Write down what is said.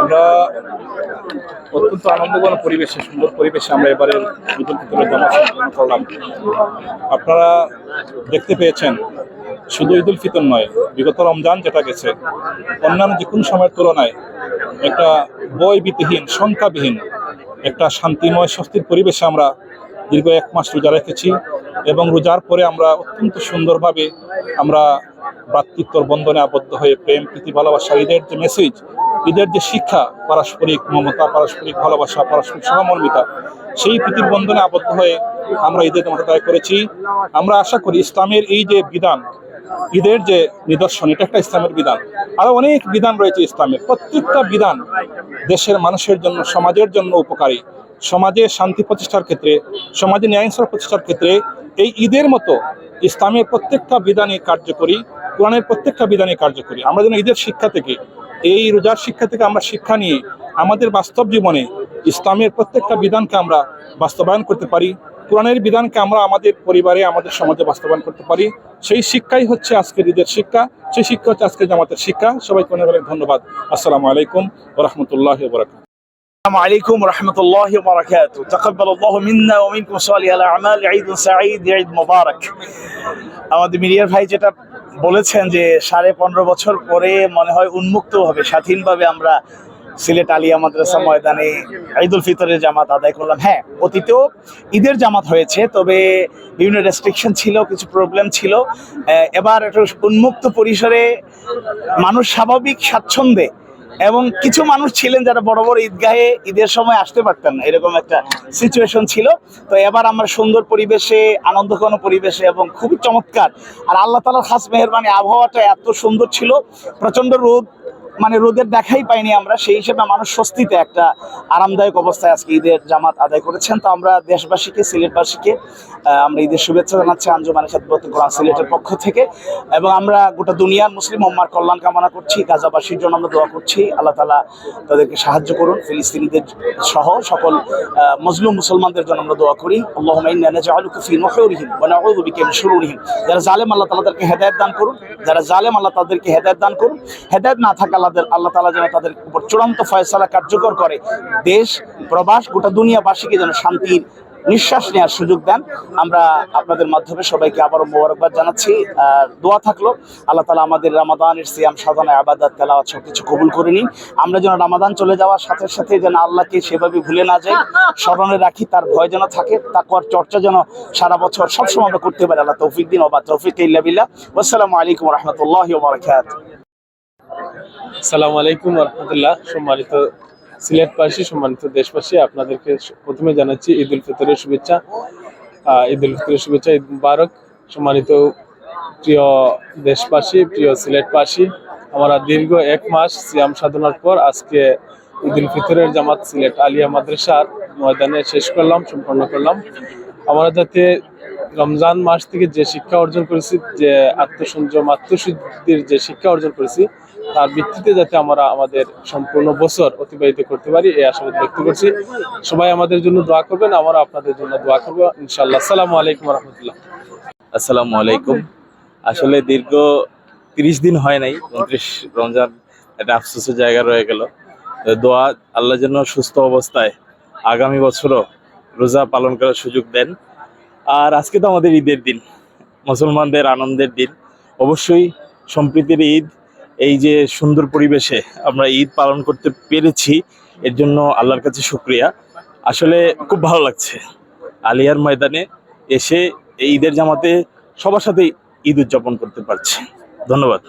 আমরা অত্যন্ত আনন্দঘন পরিবেশে, সুন্দর পরিবেশে আমরা এবারে ফিতরের জামাত সম্পন্ন করলাম। আপনারা দেখতে পেয়েছেন, শুধু ঈদুল ফিতর নয়, বিগত রমজান যেটা গেছে, অন্যান্য যে কোনো সময়ের তুলনায় একটা বই বিতিহীন সংখ্যাবিহীন, একটা শান্তিময়, স্বস্তির পরিবেশে আমরা দীর্ঘ এক মাস রোজা রেখেছি এবং রোজার পরে আমরা অত্যন্ত সুন্দরভাবে আমরা ভ্রাতৃত্বর বন্ধনে আবদ্ধ হয়ে প্রেম, প্রীতি, ভালোবাসা, ঈদের যে মেসেজ ঈদের যে শিক্ষা, পারস্পরিক মমতা, পারস্পরিক ভালোবাসা, পারস্পরিক সহমর্মিতা, সেই প্রীতির বন্ধনে আবদ্ধ হয়ে আমরা ঈদের মতো আদায় করেছি। আমরা আশা করি ইসলামের এই যে বিধান, ঈদের যে নিদর্শন, এটা একটা ইসলামের বিধান। আরও অনেক বিধান রয়েছে ইসলামের। প্রত্যেকটা বিধান দেশের মানুষের জন্য, সমাজের জন্য উপকারী। সমাজে শান্তি প্রতিষ্ঠার ক্ষেত্রে, সমাজে ন্যায়সর প্রতিষ্ঠার ক্ষেত্রে এই ঈদের মতো ইসলামের প্রত্যেকটা বিধানই কার্যকরী। কোরআনের প্রত্যেকটা বিধানই কার্যকরী আমরা যেন ঈদের শিক্ষা থেকে এই রোজার শিক্ষা থেকে আমরা শিক্ষা নিয়ে আমাদের বাস্তব জীবনে ইসলামের প্রত্যেকটা বিধানকে আমরা বাস্তবায়ন করতে পারি কোরআনের বিধানকে আমরা আমাদের পরিবারে আমাদের সমাজে বাস্তবায়ন করতে পারি সেই শিক্ষাই হচ্ছে আজকের ঈদের শিক্ষা সেই শিক্ষা হচ্ছে আজকের জামাতের শিক্ষা সবাইকে অনেক অনেক ধন্যবাদ আসসালামু আলাইকুম রহমতুল্লাহ বরাকাত السلام عليكم ورحمة الله وبركاته تقبل الله منا ومنكم صالح الأعمال عيد سعيد عيد مبارك আমাদের মিডিয়ার ভাই যেটা বলেছেন যে সাড়ে পনেরো বছর পরে মনে হয় উন্মুক্তভাবে স্বাধীনভাবে আমরা সিলেট আলিয়া মাদ্রাসা ময়দানে ঈদুল ফিতরের জামাত আদায় করলাম। হ্যাঁ অতীতেও ঈদের জামাত হয়েছে তবে বিভিন্ন রেস্ট্রিকশন ছিল কিছু প্রবলেম ছিল। এবার একটু উন্মুক্ত পরিসরে মানুষ স্বাভাবিক স্বাচ্ছন্দ্যে এবং কিছু মানুষ ছিলেন যারা বড় বড় ঈদগাহে ঈদের সময় আসতে পারতেন না। এরকম একটা সিচুয়েশন ছিল। তো এবার আমরা সুন্দর পরিবেশে, আনন্দঘন পরিবেশে এবং খুবই চমৎকার। আর আল্লাহ তালার খাস মেহরবানি, আবহাওয়াটা এত সুন্দর ছিল। প্রচণ্ড রোদ মানে রোদের দেখাই পাইনি আমরা, সেই হিসেবে মানুষ স্বস্তিতে একটা আরামদায়ক অবস্থায় আজকে ঈদের জামাত আদায় করেছেন। তো আমরা দেশবাসীকে, সিলেটবাসীকে আমরা ঈদের শুভেচ্ছা জানাচ্ছি আঞ্জুমানের সাথে কোরআন সিলেটের পক্ষ থেকে। এবং আমরা গোটা দুনিয়ার মুসলিম উম্মার কল্যাণ কামনা করছি, গাজাবাসীর জন্য আমরা দোয়া করছি। আল্লাহ তালা তাদেরকে সাহায্য করুন, ফিলিস্তিনিদের সহ সকল মজলুম মুসলমানদের জন্য আমরা দোয়া করি। যারা জালেম, আল্লাহ তাদেরকে হেদায়েত দান করুন। যারা জালেম, আল্লাহ তাদেরকে হেদায়েত দান করুন। হেদায়ত না থাকা আল্লাহ আল্লাহ তালা যেন তাদের উপর চূড়ান্ত ফয়সালা কার্যকর করে। দেশ, প্রবাস, গোটা দুনিয়াবাসীকে যেন শান্তির নিঃশ্বাস নেওয়ার সুযোগ দেন। আমরা আপনাদের মাধ্যমে সবাইকে আবারও মোবারকবাদ জানাচ্ছি। দোয়া থাকল, আল্লাহ তালা আমাদের রামাদানের সিয়াম, সাধনা, আবাদাত, তেলাওয়াত সব কিছু কবুল করে নিন। আমরা যেন রামাদান চলে যাওয়ার সাথে সাথে যেন আল্লাহকে সেভাবে ভুলে না যাই, স্মরণে রাখি, তার ভয় যেন থাকে, তাকওয়ার চর্চা যেন সারা বছর সবসময় আমরা করতে পারি। আল্লাহ তৌফিক দিন, ওবা তৌফিক ইল্লা বিল্লাহ। আসসালামু আলাইকুম রহমতুল্লাহ বারাকাতুহু। সালাম আলাইকুম রহমতুল্লাহ সম্মানিত সিলেটবাসী, সম্মানিত দেশবাসী, আপনাদেরকে প্রথমে জানাচ্ছি ঈদ উল ফিতরের শুভেচ্ছা। ঈদ উল ফিতরের শুভেচ্ছা, ঈদ মুবারক। সম্মানিত প্রিয় দেশবাসী, প্রিয় সিলেটবাসী, আমরা দীর্ঘ এক মাস সিয়াম সাধনার পর আজকে ঈদ উল ফিতরের জামাত সিলেট আলিয়া মাদ্রাসার ময়দানে শেষ করলাম, সম্পন্ন করলাম। আমরা যাতে রমজান মাস থেকে যে শিক্ষা অর্জন করেছি, যে আত্মসংযম, আত্মশুদ্ধির যে শিক্ষা অর্জন করেছি, তার ভিত্তিতে যাতে আমরা আমাদের সম্পূর্ণ বছর অতিবাহিত করতে পারি, এই আশাবাদ ব্যক্ত করছি। সবাই আমাদের জন্য দোয়া করবেন, আমরা আপনাদের জন্য দোয়া করব। ইনশাল্লাহ আসসালামু আলাইকুম রহমতুল্লাহ আসসালামু আলাইকুম। আসলে দীর্ঘ তিরিশ দিন হয় নাই, উনত্রিশ রমজান একটা আফসোসের জায়গা রয়ে গেল। দোয়া আল্লাহ যেন সুস্থ অবস্থায় আগামী বছরও রোজা পালন করার সুযোগ দেন। আর আজকে তো আমাদের ঈদের দিন, মুসলমানদের আনন্দের দিন। অবশ্যই সম্প্রীতির ঈদ, এই যে সুন্দর পরিবেশে আমরা ঈদ পালন করতে পেরেছি, এর জন্য আল্লাহর কাছে শুক্রিয়া। আসলে খুব ভালো লাগছে। আলিয়ার ময়দানে এসে এই ঈদের জামাতে সবার সাথে ঈদ উদযাপন করতে পারছে। ধন্যবাদ।